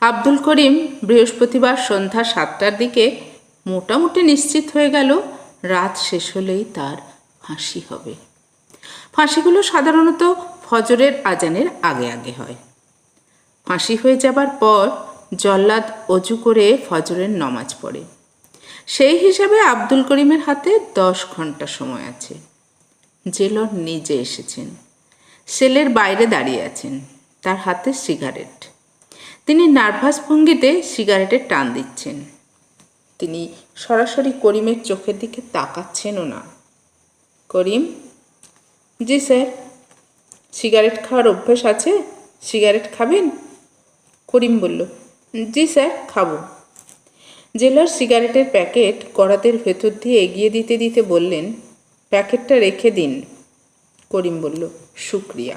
আব্দুল করিম বৃহস্পতিবার সন্ধ্যা সাতটার দিকে মোটামুটি নিশ্চিত হয়ে গেল রাত শেষ হলেই তার ফাঁসি হবে। ফাঁসিগুলো সাধারণত ফজরের আজানের আগে আগে হয়। ফাঁসি হয়ে যাবার পর জল্লাদ অজু করে ফজরের নমাজ পড়ে। সেই হিসাবে আব্দুল করিমের হাতে দশ ঘণ্টা সময় আছে। জেলর নিজে এসেছেন। সেলের বাইরে দাঁড়িয়ে আছেন। তার হাতে সিগারেট। তিনি নার্ভাস ভঙ্গিতে সিগারেটের টান দিচ্ছেন। তিনি সরাসরি করিমের চোখের দিকে তাকাচ্ছেনও না। করিম, জি স্যার, সিগারেট খাওয়ার অভ্যেস আছে? সিগারেট খাবেন? করিম বলল, জি স্যার, খাব। জেলার সিগারেটের প্যাকেট করাতের ভেতর দিয়ে এগিয়ে দিতে দিতে বললেন, প্যাকেটটা রেখে দিন। করিম বলল, শুক্রিয়া।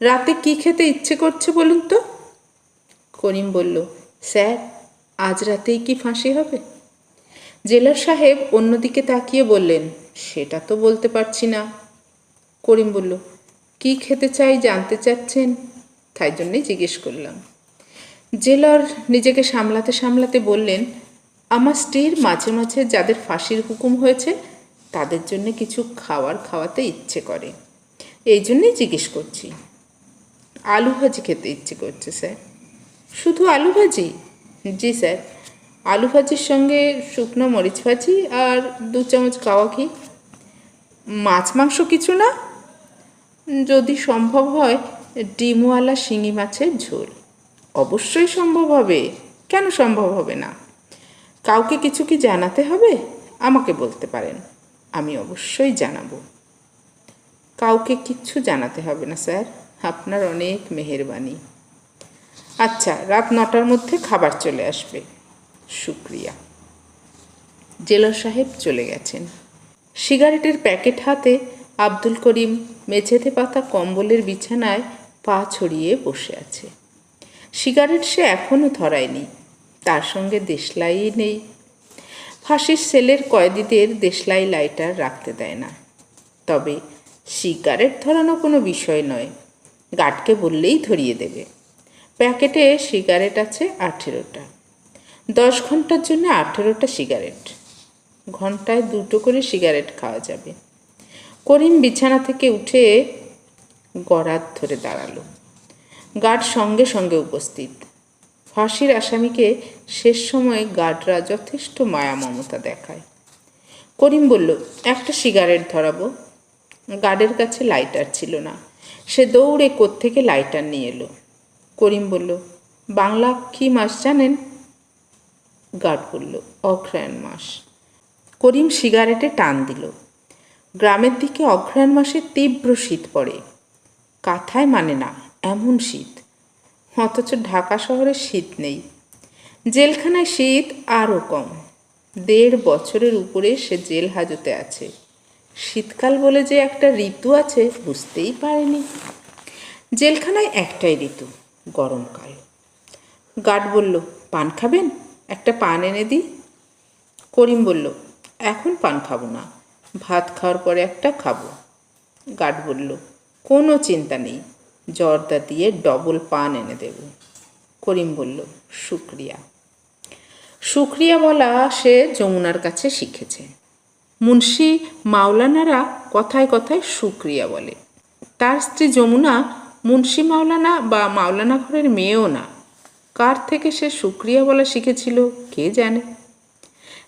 রাতে কি খেতে ইচ্ছে করছে বলুন তো? করিম বলল, স্যার, আজ রাতেই কি ফাঁসি হবে? জেলার সাহেব অন্যদিকে তাকিয়ে বললেন, সেটা তো বলতে পারছি না। করিম বলল, কি খেতে চাই জানতে চাচ্ছেন? তাই জন্যই জিজ্ঞেস করলাম। জেলার নিজেকে সামলাতে সামলাতে বললেন, আমার স্ত্রীর মাঝে মাঝে যাদের ফাঁসির হুকুম হয়েছে, তাদের জন্য কিছু খাওয়ার খাওয়াতে ইচ্ছে করে। এই জন্যেই জিজ্ঞেস করছি। আলু ভাজি খেতে ইচ্ছে করছে, স্যার। শুধু আলু ভাজি? জি স্যার। আলু ভাজির সঙ্গে শুকনো মরিচ ভাজি আর দু চামচ কাওয়া ঘি। মাছ মাংস কিছু না? যদি সম্ভব হয়, ডিমওয়ালা শিঙি মাছের ঝোল। অবশ্যই সম্ভব হবে। কেন সম্ভব হবে না? কাউকে কিছু কি জানাতে হবে? আমাকে বলতে পারেন। আমি অবশ্যই জানাব। কাউকে কিচ্ছু জানাতে হবে না, স্যার। আপনার অনেক মেহেরবানি। আচ্ছা রাত নটার মধ্যে খাবার চলে আসবে। শুক্রিয়া। জেলার সাহেব চলে গেছেন। সিগারেটের প্যাকেট হাতে আব্দুল করিম মেঝেতে পাতা কম্বলের বিছানায় পা ছড়িয়ে বসে আছে। সিগারেট সে এখনও ধরায়নি, তার সঙ্গে দেশলাই নেই। ফাঁসির সেলের কয়েদিদের দেশলাই লাইটার রাখতে দেয় না। তবে সিগারেট ধরানো কোনো বিষয় নয় গার্ডকে বললেই ধরিয়ে দেবে। প্যাকেটে সিগারেট আছে আঠেরোটা। দশ ঘণ্টার জন্য আঠেরোটা সিগারেট। ঘন্টায় দুটো করে সিগারেট খাওয়া যাবে। করিম বিছানা থেকে উঠে গড়াত ধরে দাঁড়াল। গার্ড সঙ্গে সঙ্গে উপস্থিত। ফাঁসির আসামিকে শেষ সময়ে গার্ডরা যথেষ্ট মায়া মমতা দেখায়। করিম বলল, একটা সিগারেট ধরাবো? গার্ডের কাছে লাইটার ছিল না। সে দৌড়ে কোত্থেকে লাইটার নিয়ে এলো। করিম বলল, বাংলা কি মাস জানেন? গার্ড বলল, অঘ্রায়ণ মাস। করিম সিগারেটে টান দিল। গ্রামের দিকে অঘ্রায়ণ মাসে তীব্র শীত পড়ে। কাথায় মানে না, এমন শীত। অথচ ঢাকা শহরে শীত নেই। জেলখানায় শীত আরও কম। দেড় বছরের উপরে সে জেল হাজতে আছে। শীতকাল বলে যে একটা ঋতু আছে, বুঝতেই পারেনি। জেলখানায় একটাই ঋতু। গরমকাল গার্ড বলল, পান খাবেন? একটা পান এনে দিই? করিম বলল, এখন পান খাব না, ভাত খাওয়ার পরে একটা খাব। গার্ড বলল, কোনো চিন্তা নেই, জর্দা দিয়ে ডবল পান এনে দেব। করিম বলল, শুক্রিয়া। শুক্রিয়া বলা সে যমুনার কাছে শিখেছে। মুন্সি মাওলানারা কথায় কথায় শুক্রিয়া বলে। তার স্ত্রী যমুনা মুন্সি মাওলানা বা মাওলানা ঘরের মেয়েও না। কার থেকে সে শুক্রিয়া বলা শিখেছিল, কে জানে?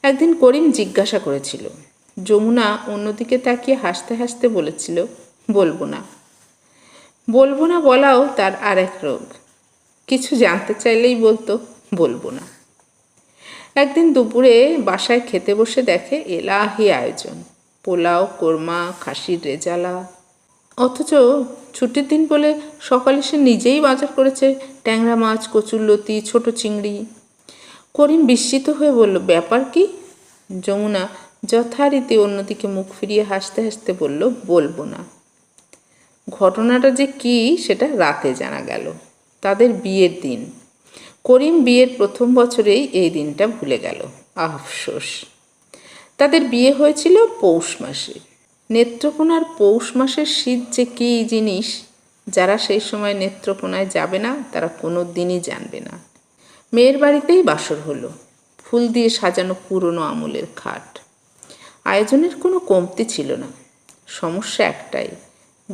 একদিন করিম জিজ্ঞাসা করেছিল। যমুনা অন্যদিকে তাকিয়ে হাসতে হাসতে বলেছিল, বলব না। বলব না বলাও তার আর এক রোগ। কিছু জানতে চাইলেই বলতো, বলব না। একদিন দুপুরে বাসায় খেতে বসে দেখে এলাহি আয়োজন। পোলাও, কোরমা, খাসির রেজালা অথচ ছুটির দিন বলে সকালে সে নিজেই বাজার করেছে ট্যাংরা মাছ কচুরলতি ছোট চিংড়ি। করিম বিস্মিত হয়ে বলল, ব্যাপার কি? যমুনা যথারীতি অন্যদিকে মুখ ফিরিয়ে হাসতে হাসতে বলল, বলব না। ঘটনাটা যে কি সেটা রাতে জানা গেল। তাদের বিয়ের দিন। করিম বিয়ের প্রথম বছরেই এই দিনটা ভুলে গেল। আফসোস। তাদের বিয়ে হয়েছিল পৌষ মাসে। নেত্রকোনার পৌষ মাসের শীত যে কী জিনিস, যারা সেই সময় নেত্রকোনায় যাবে না, তারা কোনো দিনই জানবে না। মেয়ের বাড়িতেই বাসর হলো, ফুল দিয়ে সাজানো পুরনো আমলের খাট। আয়োজনের কোনো কমতি ছিল না। সমস্যা একটাই,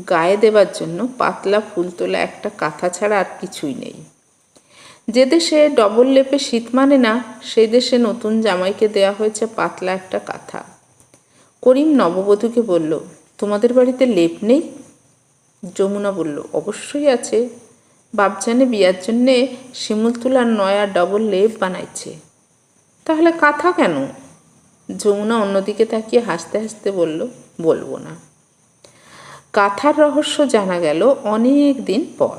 গায়ে দেবার জন্য পাতলা ফুল তোলা একটা কাঁথা ছাড়া আর কিছুই নেই। যে দেশে ডবল লেপে শীত মানে না সেই দেশে নতুন জামাইকে দেয়া হয়েছে পাতলা একটা কাঁথা। করিম নববধূকে বলল, তোমাদের বাড়িতে লেপ নেই? যমুনা বলল, অবশ্যই আছে। বাপজানে বিয়ার জন্যে শিমুল তুলার নয়া ডবল লেপ বানাইছে। তাহলে কাঁথা কেন? যমুনা অন্যদিকে তাকিয়ে হাসতে হাসতে বলল, বলব না। কাঁথার রহস্য জানা গেল অনেক দিন পর।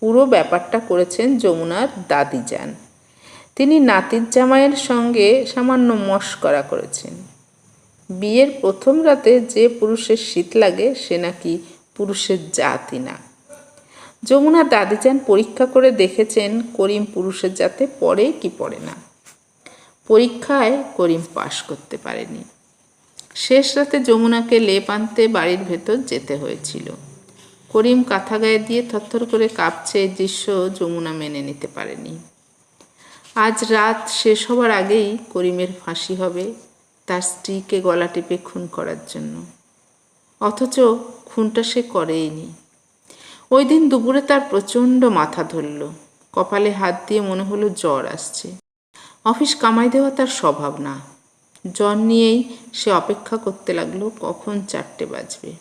পুরো ব্যাপারটা করেছেন যমুনার দাদি যান তিনি নাতির জামাইয়ের সঙ্গে সামান্য মস্করা করেছেন। বিয়ের প্রথম রাতে যে পুরুষের শীত লাগে, সে নাকি পুরুষের জাতি না। যমুনা দাদিজান পরীক্ষা করে দেখেছেন করিম পুরুষের জাতে পড়ে কি পড়ে না। পরীক্ষায় করিম পাশ করতে পারেনি। শেষ রাতে যমুনাকে লেপ আনতে বাড়ির ভেতর যেতে হয়েছিল। করিম কাঁথা গায়ে দিয়ে থরথর করে কাঁপছে দৃশ্য যমুনা মেনে নিতে পারেনি। আজ রাত শেষ হবার আগেই করিমের ফাঁসি হবে তার স্ত্রীকে গলা টিপে খুন করার জন্য। অথচ খুনটা সে করেইনি। ওই দিন দুপুরে তার প্রচণ্ড মাথা ধরল। কপালে হাত দিয়ে মনে হলো জ্বর আসছে। অফিস কামাই দেওয়া তার স্বভাব না। জ্বর নিয়েই সে অপেক্ষা করতে লাগল কখন চারটে বাজবে।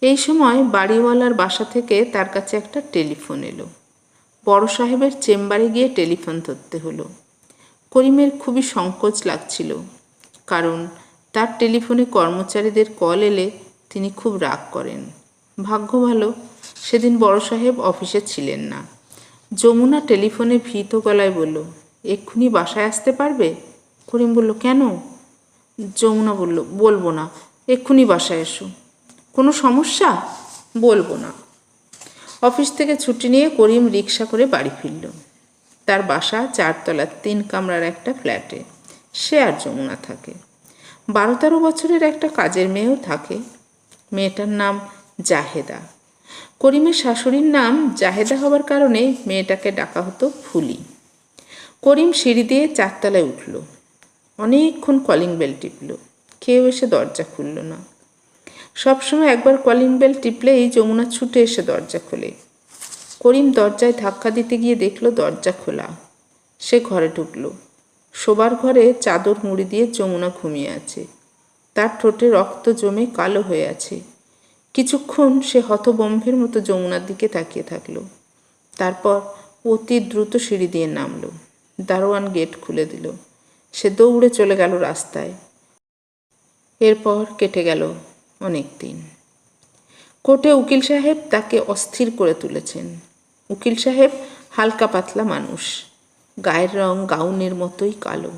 এই সময় বাড়িওয়ালার বাসা থেকে তার কাছে একটা টেলিফোন এলো। বড় সাহেবের চেম্বারে গিয়ে টেলিফোন ধরতে হলো। করিমের খুবই সংকোচ লাগছিল। কারণ তার টেলিফোনে কর্মচারীদের কল এলে তিনি খুব রাগ করেন। ভাগ্য ভালো, সেদিন বড় সাহেব অফিসে ছিলেন না। যমুনা টেলিফোনে ভীত গলায় বলল, এক্ষুনি বাসায় আসতে পারবে? করিম বলল, কেন? যমুনা বলল, বলব না, এক্ষুনি বাসায় এসো। কোনো সমস্যা? বলব না। অফিস থেকে ছুটি নিয়ে করিম রিক্সা করে বাড়ি ফিরল। তার বাসা চারতলার তিন কামরার একটা ফ্ল্যাটে। সে আর যমুনা থাকে। বারো তেরো বছরের একটা কাজের মেয়েও থাকে। মেয়েটার নাম জাহেদা। করিমের শাশুড়ির নাম জাহেদা হবার কারণে মেয়েটাকে ডাকা হতো ফুলি। করিম সিঁড়ি দিয়ে চারতলায় উঠল। অনেকক্ষণ কলিং বেল টিপল। কেউ এসে দরজা খুলল না। সবসময় একবার কলিং বেল টিপলেই যমুনা ছুটে এসে দরজা খোলে। করিম দরজায় ধাক্কা দিতে গিয়ে দেখল দরজা খোলা। সে ঘরে ঢুকলো। শোবার ঘরে চাদর মুড়ি দিয়ে যমুনা ঘুমিয়ে আছে। তার ঠোঁটে রক্ত জমে কালো হয়ে আছে। কিছুক্ষণ সে হতবম্ভের মতো যমুনার দিকে তাকিয়ে থাকল। তারপর অতি দ্রুত সিঁড়ি দিয়ে নামলো। দারোয়ান গেট খুলে দিল। সে দৌড়ে চলে গেল রাস্তায়। এরপর কেটে গেল অনেক দিন। কোর্টে উকিল সাহেব তাকে অস্থির করে তুলেছেন। উকিল সাহেব হালকা পাতলা মানুষ। গায়ের রং গাউনের মতোই কালো।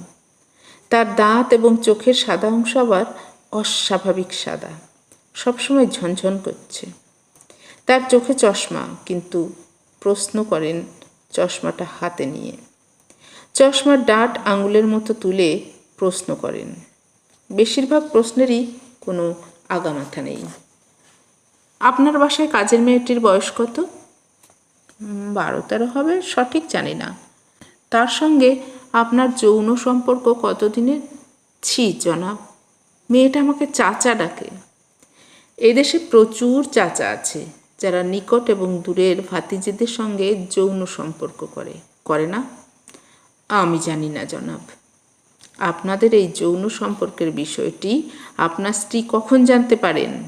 তার দাঁত এবং চোখের সাদা অংশ আবার অস্বাভাবিক সাদা। সবসময় ঝনঝন করছে। তার চোখে চশমা, কিন্তু প্রশ্ন করেন চশমাটা হাতে নিয়ে। চশমার ডাট আঙুলের মতো তুলে প্রশ্ন করেন। বেশিরভাগ প্রশ্নেরই কোনো আগামাথা নেই। আপনার বাসায় কাজের মেয়েটির বয়স কত? বারো তেরো হবে, সঠিক জানি না। তার সঙ্গে আপনার যৌন সম্পর্ক কতদিনের? ছি, জনাব। মেয়েটা আমাকে চাচা ডাকে। এদেশে প্রচুর চাচা আছে, যারা নিকট এবং দূরের ভাতিজিদের সঙ্গে যৌন সম্পর্ক করে। করে না? আমি জানি না, জনাব। আপনাদের এই যৌন সম্পর্কের বিষয়টি আপনার স্ত্রী কখন জানতে পারেন?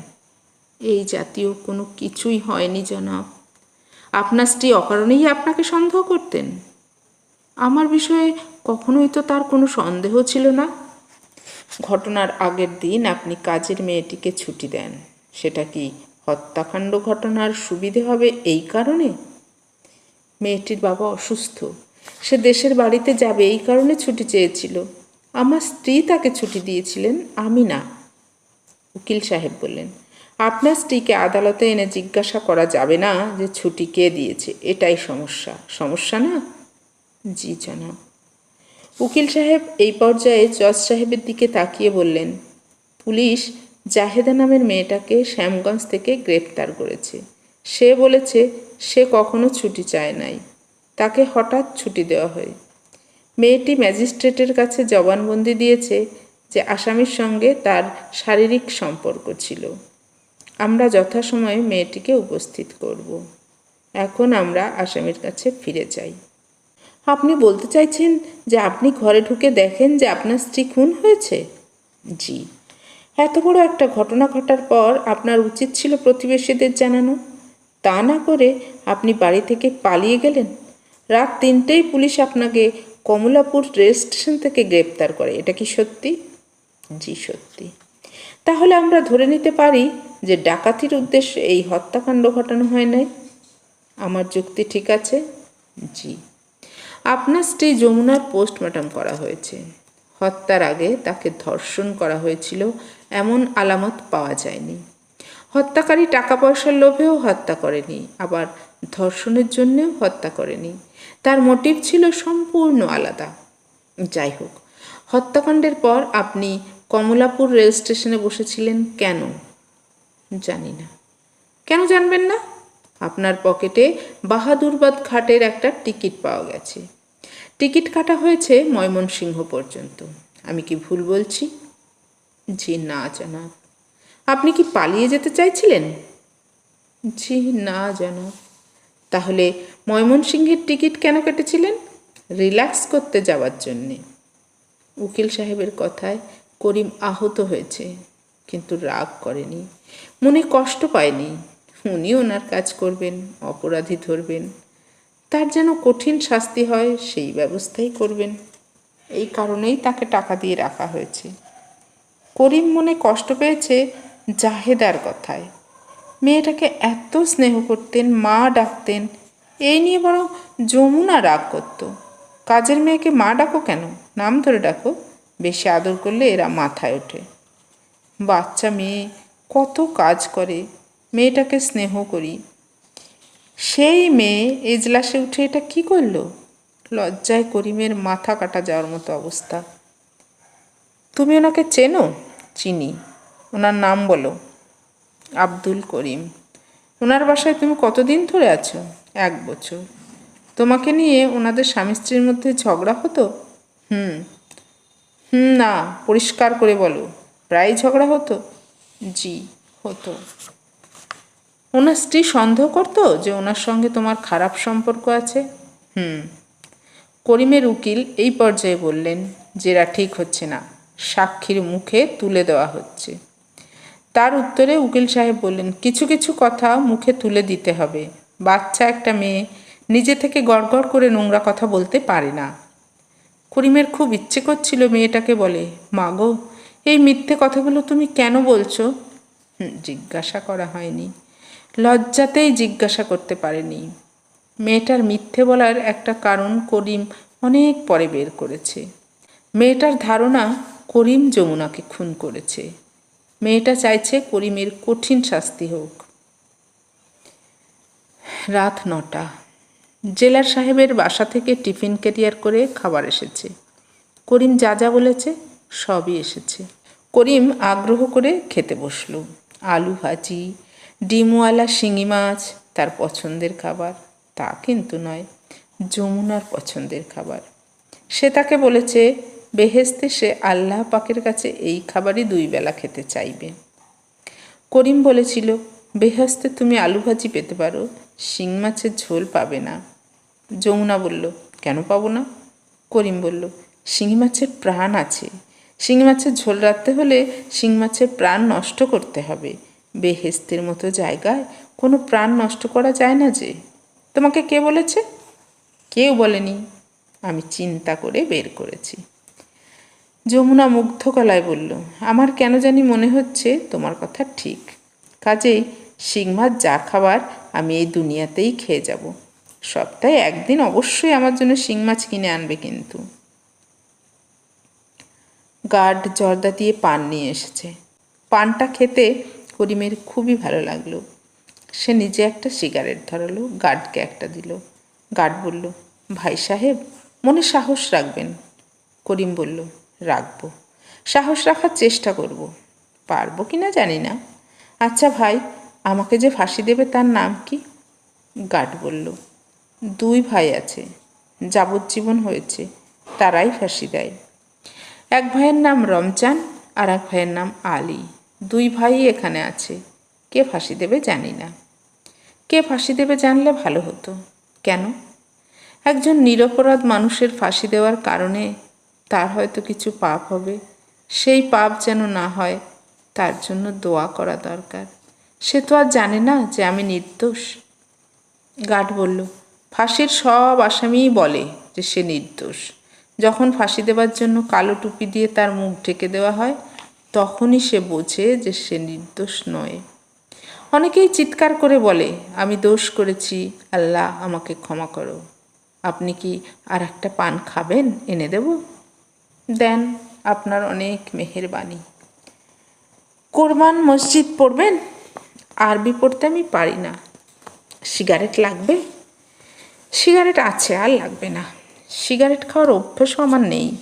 এই জাতীয় কোনো কিছুই হয়নি, জনাব। আপনার স্ত্রী অকারণেই আপনাকে সন্দেহ করতেন? আমার বিষয়ে কখনোই তো তার কোনো সন্দেহ ছিল না। ঘটনার আগের দিন আপনি কাজের মেয়েটিকে ছুটি দেন। সেটা কি হত্যাকাণ্ড ঘটনার সুবিধে হবে এই কারণে? মেয়েটির বাবা অসুস্থ। সে দেশের বাড়িতে যাবে এই কারণে ছুটি চেয়েছিল। আমার স্ত্রী তাকে ছুটি দিয়েছিলেন, আমি না। উকিল সাহেব বললেন, আপনার স্ত্রীকে আদালতে এনে জিজ্ঞাসা করা যাবে না যে ছুটি কে দিয়েছে, এটাই সমস্যা। সমস্যা না? জি, জনাব। উকিল সাহেব এই পর্যায়ে জজ সাহেবের দিকে তাকিয়ে বললেন, পুলিশ জাহেদা নামের মেয়েটাকে শ্যামগঞ্জ থেকে গ্রেপ্তার করেছে। সে বলেছে সে কখনো ছুটি চায় নাই। তাকে হঠাৎ ছুটি দেওয়া হয়। মেয়েটি ম্যাজিস্ট্রেটের কাছে জবানবন্দি দিয়েছে যে আসামির সঙ্গে তার শারীরিক সম্পর্ক ছিল। আমরা যথাসময়ে মেয়েটিকে উপস্থিত করব। এখন আমরা আসামির কাছে ফিরে যাই। আপনি বলতে চাইছেন যে আপনি ঘরে ঢুকে দেখেন যে আপনার স্ত্রী খুন হয়েছে? জি। এত বড় একটা ঘটনা ঘটার পর আপনার উচিত ছিল প্রতিবেশীদের জানানো? তা না করে আপনি বাড়ি থেকে পালিয়ে গেলেন? রাত তিনটেই পুলিশ আপনাকে কমলাপুর রেল স্টেশন থেকে গ্রেপ্তার করে। এটা কি সত্যি? জি, সত্যি। তাহলে আমরা ধরে নিতে পারি যে ডাকাতির উদ্দেশ্যে এই হত্যাকাণ্ড ঘটানো হয় নাই? আমার যুক্তি ঠিক আছে? জি। আপনার স্ত্রী যমুনার পোস্টমর্টম করা হয়েছে। হত্যার আগে তাকে ধর্ষণ করা হয়েছিল, এমন আলামত পাওয়া যায়নি। হত্যাকারী টাকা পয়সার লোভেও হত্যা করেনি, আবার ধর্ষণের জন্যেও হত্যা করেনি। তার মোটিভ ছিল সম্পূর্ণ আলাদা। যাই হোক, হত্যাকাণ্ডের পর আপনি কমলাপুর রেল স্টেশনে বসেছিলেন কেন? জানি না। কেন জানবেন না? আপনার পকেটে বাহাদুরবাদ ঘাটের একটা টিকিট পাওয়া গেছে। টিকিট কাটা হয়েছে ময়মনসিংহ পর্যন্ত। আমি কি ভুল বলছি? জি, না, জানাব। আপনি কি পালিয়ে যেতে চাইছিলেন? জি, না, জানাব। তাহলে ময়মনসিংহের টিকিট কেন কেটেছিলেন? রিল্যাক্স করতে যাওয়ার জন্যে। উকিল সাহেবের কথায় করিম আহত হয়েছে, কিন্তু রাগ করেনি। মনে কষ্ট পায়নি। উনি ওনার কাজ করবেন, অপরাধী ধরবেন। তার যেন কঠিন শাস্তি হয়, সেই ব্যবস্থাই করবেন। এই কারণেই তাকে টাকা দিয়ে রাখা হয়েছে। করিম মনে কষ্ট পেয়েছে জাহেদার কথায়। মেয়েটাকে এত স্নেহ করতেন, মা ডাকতেন এই নিয়ে বরং যমুনা রাগ করত। কাজের মেয়েকে মা ডাকো কেন? নাম ধরে ডাকো। বেশি আদর করলে এরা মাথায় ওঠে। বাচ্চা মেয়ে কত কাজ করে। মেয়েটাকে স্নেহ করি। সেই মেয়ে এজলাসে উঠে এটা কি করল? লজ্জায় করিমের মাথা কাটা যাওয়ার মতো অবস্থা। তুমি ওনাকে চেনো? চিনি। ওনার নাম বলো। আব্দুল করিম। ওনার বাসায় তুমি কতদিন ধরে আছো? এক বছর। তোমাকে নিয়ে ওনাদের স্বামী স্ত্রীর মধ্যে ঝগড়া হতো? হুম। হুম, না, পরিষ্কার করে বলো। প্রায় ঝগড়া হতো? জি, হতো। ওনার স্ত্রী সন্দেহ করতো যে ওনার সঙ্গে তোমার খারাপ সম্পর্ক আছে? হুম। করিমের উকিল এই পর্যায়ে বললেন যেটা ঠিক হচ্ছে না। সাক্ষীর মুখে তুলে দেওয়া হচ্ছে। তার উত্তরে উকিল সাহেব বললেন, কিছু কিছু কথা মুখে তুলে দিতে হবে। বাচ্চা একটা মেয়ে, নিজে থেকে গড়গড় করে নোংরা কথা বলতে পারে না। করিমের খুব ইচ্ছে করছিল মেয়েটাকে বলে মাগো এই মিথ্যে কথাগুলো তুমি কেন বলছো? জিজ্ঞাসা করা হয়নি। লজ্জাতেই জিজ্ঞাসা করতে পারেনি। মেয়েটার মিথ্যে বলার একটা কারণ করিম অনেক পরে বের করেছে। মেয়েটার ধারণা করিম যমুনাকে খুন করেছে। মেয়েটা চাইছে করিমের কঠিন শাস্তি হোক। রাত নটা। জেলার সাহেবের বাসা থেকে টিফিন ক্যারিয়ার করে খাবার এসেছে। করিম যা যা বলেছে সবই এসেছে। করিম আগ্রহ করে খেতে বসল। আলু ভাজি ডিমওয়ালা শিঙি মাছ, তার পছন্দের খাবার। তা কিন্তু নয়, যমুনার পছন্দের খাবার। সে তাকে বলেছে বেহেস্তে সে আল্লাহ পাকের কাছে এই খাবারই দুই বেলা খেতে চাইবে। করিম বলেছিল বেহেস্তে তুমি আলু ভাজি পেতে পারো, শিং মাছের ঝোল পাবে না। যমুনা বলল, কেন পাবো না? করিম বলল, শিঙি মাছের প্রাণ আছে। শিঙি মাছের ঝোল রাখতে হলে শিং মাছের প্রাণ নষ্ট করতে হবে। বেহেস্তের মতো জায়গায় কোনো প্রাণ নষ্ট করা যায় না যে? তোমাকে কে বলেছে? কেউ বলেনি। আমি চিন্তা করে বের করেছি। যমুনা মুগ্ধ গলায় বলল, আমার কেন জানি মনে হচ্ছে তোমার কথা ঠিক। কাজেই মাছ যা খাবার আমি এই দুনিয়াতেই খেয়ে যাব। সপ্তাহে একদিন অবশ্যই আমার জন্য শিং মাছ কিনে আনবে কিন্তু। গার্ড জর্দা দিয়ে পান নিয়ে এসেছে। পানটা খেতে করিমের খুবই ভালো লাগল। সে নিজে একটা সিগারেট ধরালো, গার্ডকে একটা দিল। গার্ড বলল, ভাই সাহেব, মনে সাহস রাখবেন। করিম বলল, রাখব। সাহস রাখার চেষ্টা করব। পারব কি না জানি না। আচ্ছা ভাই, আমাকে যে ফাঁসি দেবে তার নাম কি? গার্ড বলল, দুই ভাই আছে, যাবজ্জীবন হয়েছে, তারাই ফাঁসি দেয়। এক ভাইয়ের নাম রমজান আর এক ভাইয়ের নাম আলী। দুই ভাই এখানে আছে। কে ফাঁসি দেবে জানি না। কে ফাঁসি দেবে জানলে ভালো হতো। কেন? একজন নিরপরাধ মানুষের ফাঁসি দেওয়ার কারণে তার হয়তো কিছু পাপ হবে। সেই পাপ যেন না হয়, তার জন্য দোয়া করা দরকার। সে তো আর জানে না যে আমি নির্দোষ। গার্ড বলল, ফাঁসির সব আসামিই বলে যে সে নির্দোষ। যখন ফাঁসি দেওয়ার জন্য কালো টুপি দিয়ে তার মুখ ঢেকে দেওয়া হয় তখনই সে বোঝে যে সে নির্দোষ নয়। অনেকেই চিৎকার করে বলে, আমি দোষ করেছি, আল্লাহ আমাকে ক্ষমা করো। আপনি কি আর একটা পান খাবেন? এনে দেব। দেন আপনার অনেক মেহেরবানি। কোরবান মসজিদ পড়বেন? আরবি পড়তে আমি পারি না। সিগারেট লাগবে? সিগারেট আছে, আর লাগবে না। সিগারেট খাওয়ার অভ্যেসও আমার নেই।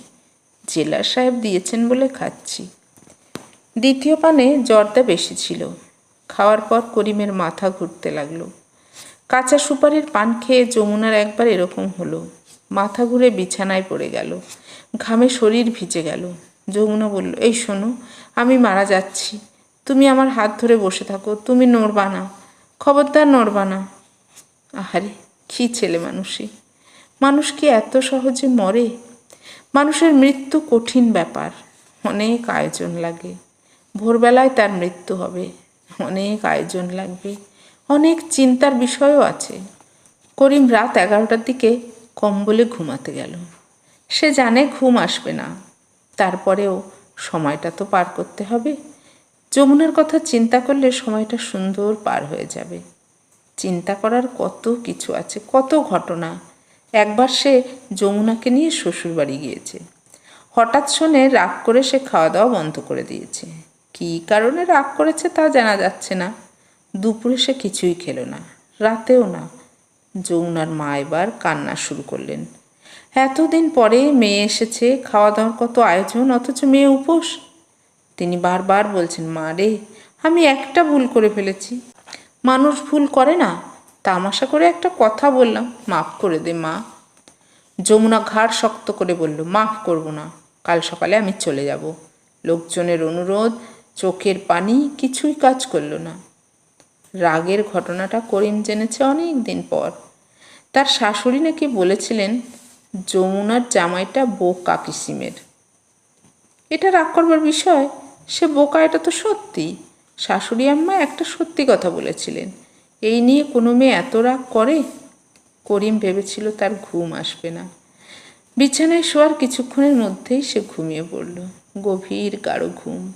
জেলার সাহেব দিয়েছেন বলে খাচ্ছি। দ্বিতীয় পানে জ্বরটা বেশি ছিল। খাওয়ার পর করিমের মাথা ঘুরতে লাগল। কাঁচা সুপারির পান খেয়ে যমুনার একবার এরকম হলো। মাথা ঘুরে বিছানায় পড়ে গেল। ঘামে শরীর ভিজে গেল। যমুনা বলল, এই শোনো, আমি মারা যাচ্ছি। তুমি আমার হাত ধরে বসে থাকো। তুমি নড়বা না। খবরদার নড়বা না। আহারে, কী ছেলে মানুষই মানুষ কি এত সহজে মরে? মানুষের মৃত্যু কঠিন ব্যাপার। অনেক আয়োজন লাগে। ভোরবেলায় তার মৃত্যু হবে। অনেক আয়োজন লাগবে। অনেক চিন্তার বিষয়ও আছে। করিম রাত এগারোটার দিকে কম্বলে ঘুমাতে গেল। সে জানে ঘুম আসবে না। তারপরেও সময়টা তো পার করতে হবে। যমুনার কথা চিন্তা করলে সময়টা সুন্দর পার হয়ে যাবে। চিন্তা করার কত কিছু আছে, কত ঘটনা। একবার সে যমুনাকে নিয়ে শ্বশুরবাড়ি গিয়েছে। হঠাৎ শোনে রাগ করে সে খাওয়া দাওয়া বন্ধ করে দিয়েছে। কী কারণে রাগ করেছে তা জানা যাচ্ছে না। দুপুরে সে কিছুই খেলো না, রাতেও না। যমুনার মা এবার কান্না শুরু করলেন। এতদিন পরে মেয়ে এসেছে খাওয়া দাওয়ার কত আয়োজন, অথচ মেয়ে উপোস। তিনি বারবার বলছেন, মা রে, আমি একটা ভুল করে ফেলেছি। মানুষ ভুল করে না। তামাশা করে একটা কথা বললাম, মাফ করে দে মা। যমুনা ঘাড় শক্ত করে বলল, মাফ করব না, কাল সকালে আমি চলে যাব। লোকজনের অনুরোধ চোখের পানি কিছুই কাজ করল না। রাগের ঘটনাটা করিম জেনেছে অনেক দিন পর। তার শাশুড়ি নাকি বলেছিলেন, যমুনার জামাইটা বোকা কিসিমের। এটা রাগ করবার বিষয়, সে বোকা এটা তো সত্যি। শাশুড়ি আম্মা একটা সত্যি কথা বলেছিলেন, এই নিয়ে কোনো মেয়ে এত রাগ করে? করিম ভেবেছিল তার ঘুম আসবে না। বিছানায় শোয়ার কিছুক্ষণের মধ্যেই সে ঘুমিয়ে পড়ল। গভীর গাঢ় ঘুম।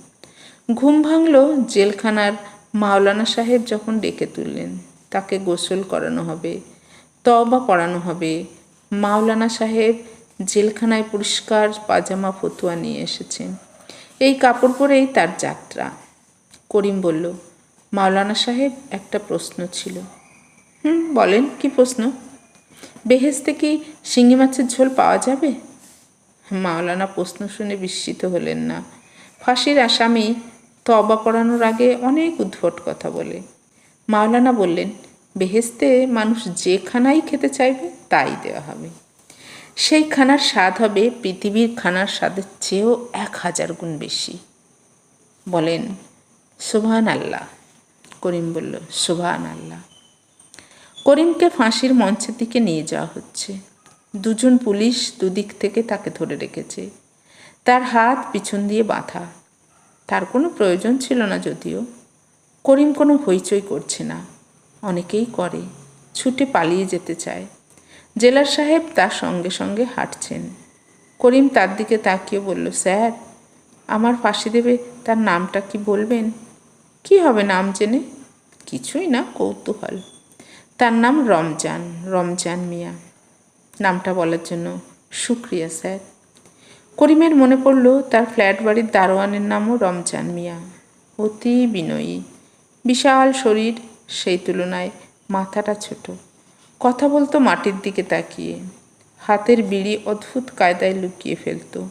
ঘুম ভাঙল জেলখানার মাওলানা সাহেব যখন ডেকে তুললেন, তাকে গোসল করানো হবে তবা পড়ানো হবে। মাওলানা সাহেব জেলখানায় পরিষ্কার পাজামা ফতুয়া নিয়ে এসেছেন। এই কাপড় পরেই তার যাত্রা। করিম বলল, মাওলানা সাহেব, একটা প্রশ্ন ছিল। হুম, বলেন, কি প্রশ্ন? বেহেস্তে কি শিঙি মাছের ঝোল পাওয়া যাবে? মাওলানা প্রশ্ন শুনে বিস্মিত হলেন না। ফাঁসির আসামি তবা পড়ানোর আগে অনেক উদ্ভট কথা বলে। মাওলানা বললেন বেহেস্তে মানুষ যে খানাই খেতে চাইবে, তাই দেওয়া হবে। সেই খানার স্বাদ হবে পৃথিবীর খানার স্বাদের চেয়েও এক হাজার গুণ বেশি। বলেন সুবহান আল্লাহ করিম বলল সুবহান আল্লাহ করিমকে ফাঁসির মঞ্চের দিকে নিয়ে যাওয়া হচ্ছে। দুজন পুলিশ দুদিক থেকে তাকে ধরে রেখেছে। তার হাত পিছন দিয়ে বাঁধা। তার কোনো প্রয়োজন ছিল না যদিও। করিম কোনো হইচই করছে না। অনেকেই করে, ছুটে পালিয়ে যেতে চায়। জেলার সাহেব তার সঙ্গে সঙ্গে হাঁটছেন। করিম তার দিকে তাকিয়ে বলল, স্যার, আমার ফাঁসি দেবে তার নামটা কি বলবেন? কি হবে নাম জেনে? কিছুই না, কৌতূহল। তার নাম রমজান রমজান মিয়া। নামটা বলার জন্য শুক্রিয়া, স্যার। করিমের মনে পড়ল, তার ফ্ল্যাট বাড়ির দারোয়ানের নামও রমজান মিয়া। অতি বিনয়ী। বিশাল শরীর, সেই তুলনায় মাথাটা ছোট। কথা বলতো মাটির দিকে তাকিয়ে। হাতের বিড়ি অদ্ভুত কায়দায় লুকিয়ে ফেলতো।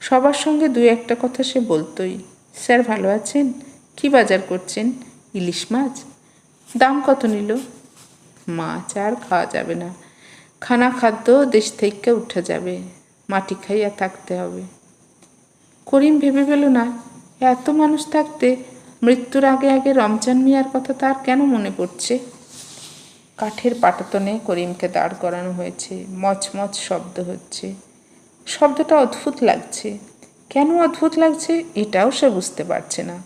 সবার সঙ্গে দু একটা কথা সে বলতোই। স্যার ভালো আছেন? কি বাজার করছেন? ইলিশ মাছ? দাম কত নিল? মাছ আর খাওয়া যাবে না। খানা খাদ্য দেশ থেকে উঠে যাবে। মাটি খাইয়া থাকতে হবে। করিম ভেবে পেল না, এত মানুষ থাকতে মৃত্যুর আগে আগে রমজান মিয়ার কথা তার কেন মনে পড়ছে? কাঠের পাটাতনে করিমকে দাঁড় করানো হয়েছে, মচমচ শব্দ হচ্ছে। শব্দটা অদ্ভুত লাগছে। কেন অদ্ভুত লাগছে এটাও সে বুঝতে পারছে না।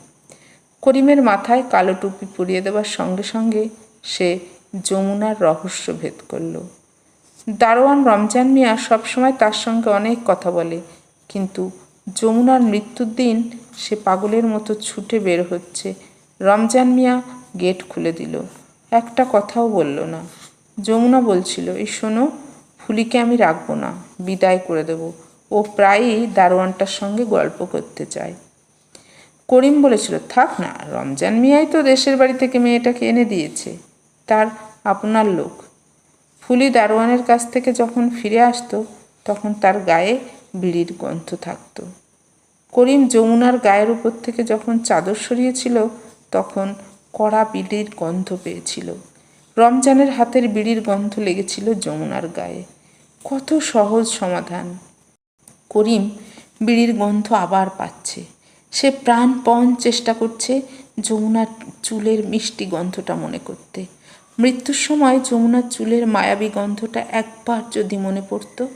করিমের মাথায় কালো টুপি পরিয়ে দেওয়ার সঙ্গে সঙ্গে সে যমুনার রহস্য ভেদ করল। দারোয়ান রমজান মিয়া সবসময় তার সঙ্গে অনেক কথা বলে। কিন্তু যমুনার মৃত্যুর দিন সে পাগলের মতো ছুটে বের হচ্ছে। রমজান মিয়া গেট খুলে দিল। একটা কথাও বলল না। যমুনা বলছিল, এই শোনো, ফুলিকে আমি রাখব না, বিদায় করে দেব। ও প্রায়ই দারোয়ানটার সঙ্গে গল্প করতে চায় করিম বলেছিল, থাক না, রমজান মিয়াই তো দেশের বাড়ি থেকে মেয়েটাকে এনে দিয়েছে। তার আপনার লোক। ফুলি দারোয়ানের কাছ থেকে যখন ফিরে আসতো, তখন তার গায়ে বিড়ির গন্ধ থাকতো। করিম যমুনার গায়ের উপর থেকে যখন চাদর সরিয়েছিল, তখন কড়া বিড়ির গন্ধ পেয়েছিল। রমজানের হাতের বিড়ির গন্ধ লেগেছিল যমুনার গায়ে। কত সহজ সমাধান। করিম বিড়ির গন্ধ আবার পাচ্ছে। সে প্রাণপণ চেষ্টা করছে যমুনার চুলের মিষ্টি গন্ধটা মনে করতে। মৃত্যুর সময় যমুনার চুলের মায়াবী গন্ধটা একবার যদি মনে পড়তো,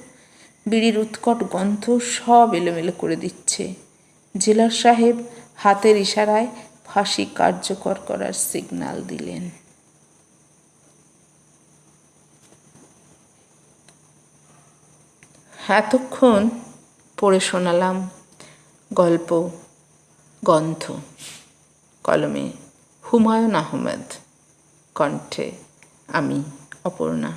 বিড়ির উৎকট গন্ধ সব এলোমেলো করে দিচ্ছে। জেলার সাহেব হাতের ইশারায় ফাঁসি কার্যকর করার সিগন্যাল দিলেন। এতক্ষণ পড়ে শোনালাম গল্প, গন্ধ, কলমে হুমায়ুন আহমেদ। কণ্ঠে আমি অপর্ণা।